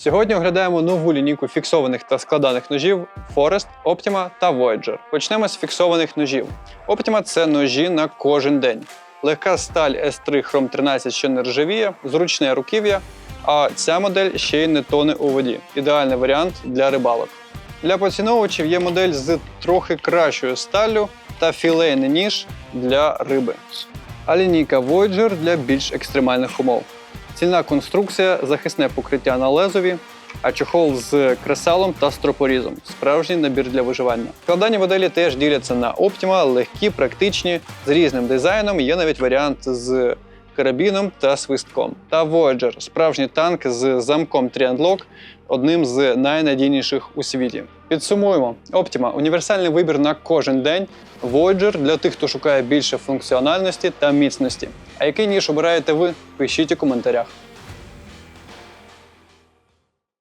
Сьогодні оглядаємо нову лінійку фіксованих та складаних ножів Forest, Optima та Voyager. Почнемо з фіксованих ножів. Optima – це ножі на кожен день. Легка сталь S3 Chrome 13, що не ржавіє, зручне руків'я, а ця модель ще й не тоне у воді. Ідеальний варіант для рибалок. Для поціновувачів є модель з трохи кращою сталлю та філейний ніж для риби. А лінійка Voyager для більш екстремальних умов. Цільна конструкція, захисне покриття на лезові, а чохол з кресалом та стропорізом. Справжній набір для виживання. Складані моделі теж діляться на Optima, легкі, практичні, з різним дизайном. Є навіть варіант з карабіном та свистком. Та Voyager справжній танк з замком Triandlock, одним з найнадійніших у світі. Підсумуємо: Optima – універсальний вибір на кожен день. Voyager для тих, хто шукає більше функціональності та міцності. А який ніж обираєте ви? Пишіть у коментарях.